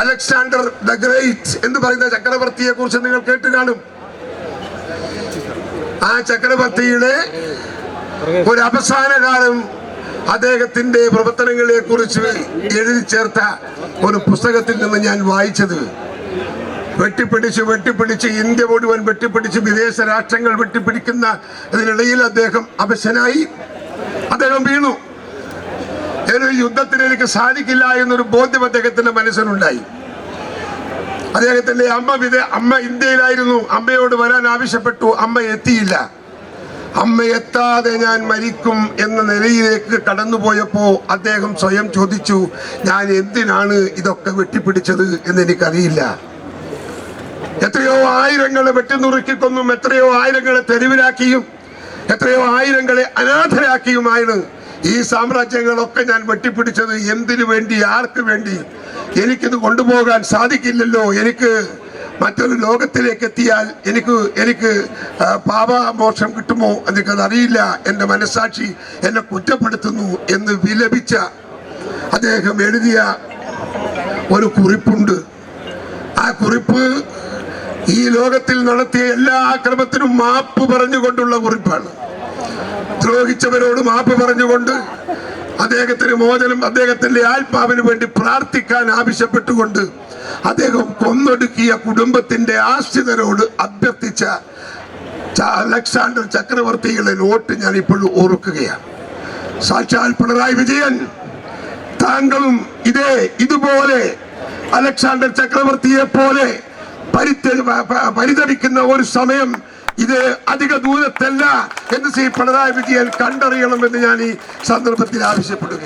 Alexander the great എന്ന് പറയുന്ന ചക്രവർത്തിയെ കുറിച്ച് നിങ്ങൾ കേട്ട് കാണും. ആ ചക്രവർത്തിയുടെ ഒരു അവസാന കാലം അദ്ദേഹത്തിന്റെ പ്രവർത്തനങ്ങളെ കുറിച്ച് എഴുതി ചേർത്ത ഒരു പുസ്തകത്തിൽ നിന്ന് ഞാൻ വായിച്ചത്. വെട്ടിപ്പിടിച്ച് വെട്ടിപ്പിടിച്ച് ഇന്ത്യ മുഴുവൻ വെട്ടിപ്പിടിച്ച് വിദേശ രാഷ്ട്രങ്ങൾ വെട്ടിപ്പിടിക്കുന്ന അതിനിടയിൽ അദ്ദേഹം അവശനായി. അദ്ദേഹം വീണു. ഒരു യുദ്ധത്തിന് എനിക്ക് സാധിക്കില്ല എന്നൊരു ബോധ്യം അദ്ദേഹത്തിന്റെ മനസ്സിലുണ്ടായി അദ്ദേഹത്തിന്റെ അമ്മ വിദേ അമ്മ ഇന്ത്യയിലായിരുന്നു. അമ്മയോട് വരാൻ ആവശ്യപ്പെട്ടു. അമ്മ എത്തിയില്ല. അമ്മ എത്താതെ ഞാൻ മരിക്കും എന്ന നിലയിലേക്ക് കടന്നുപോയപ്പോ അദ്ദേഹം സ്വയം ചോദിച്ചു ഞാൻ എന്തിനാണ് ഇതൊക്കെ വെട്ടിപ്പിടിച്ചത് എന്ന് എനിക്കറിയില്ല. എത്രയോ ആയിരങ്ങളെ വെട്ടിനുറുക്കിക്കൊന്നും എത്രയോ ആയിരങ്ങളെ തെരുവിലാക്കിയും എത്രയോ ആയിരങ്ങളെ അനാഥരാക്കിയുമാണ് ഈ സാമ്രാജ്യങ്ങളൊക്കെ ഞാൻ വെട്ടിപ്പിടിച്ചത് എന്തിനു വേണ്ടി ആർക്ക് വേണ്ടി? എനിക്കിത് കൊണ്ടുപോകാൻ സാധിക്കില്ലല്ലോ. എനിക്ക് മറ്റൊരു ലോകത്തിലേക്ക് എത്തിയാൽ എനിക്ക് എനിക്ക് പാപമോക്ഷം കിട്ടുമോ എനിക്കത് അറിയില്ല എന്റെ മനസ്സാക്ഷി എന്നെ കുറ്റപ്പെടുത്തുന്നു എന്ന് വിലപിച്ച അദ്ദേഹം എഴുതിയ ഒരു കുറിപ്പുണ്ട്. ആ കുറിപ്പ് ഈ ലോകത്തിൽ നടത്തിയ എല്ലാ അക്രമത്തിനും മാപ്പ് പറഞ്ഞുകൊണ്ടുള്ള കുറിപ്പാണ്. ദ്രോഹിച്ചവരോട് മാപ്പ് പറഞ്ഞുകൊണ്ട് അദ്ദേഹത്തിന് മോചനം അദ്ദേഹത്തിന്റെ ആത്മാവിന് വേണ്ടി പ്രാർത്ഥിക്കാൻ ആവശ്യപ്പെട്ടുകൊണ്ട് അദ്ദേഹം കൊന്നൊടുക്കിയ കുടുംബത്തിന്റെ ആശ്രിതരോട് അഭ്യർത്ഥിച്ച അലക്സാണ്ടർ ചക്രവർത്തിയുടെ നോട്ട് ഞാൻ ഇപ്പോഴും ഓർക്കുകയാണ്. സാക്ഷാൽ പിണറായി വിജയൻ താങ്കളും ഇതേ ഇതുപോലെ അലക്സാണ്ടർ ചക്രവർത്തിയെ പോലെ പരിത- പരിതപിക്കുന്ന ഒരു സമയം ഇത് അധിക ദൂരത്തല്ല എന്ന് ശ്രീ പിണറായി വിജയൻ കണ്ടറിയണമെന്ന് ഞാൻ ഈ സന്ദർഭത്തിൽ ആവശ്യപ്പെടുക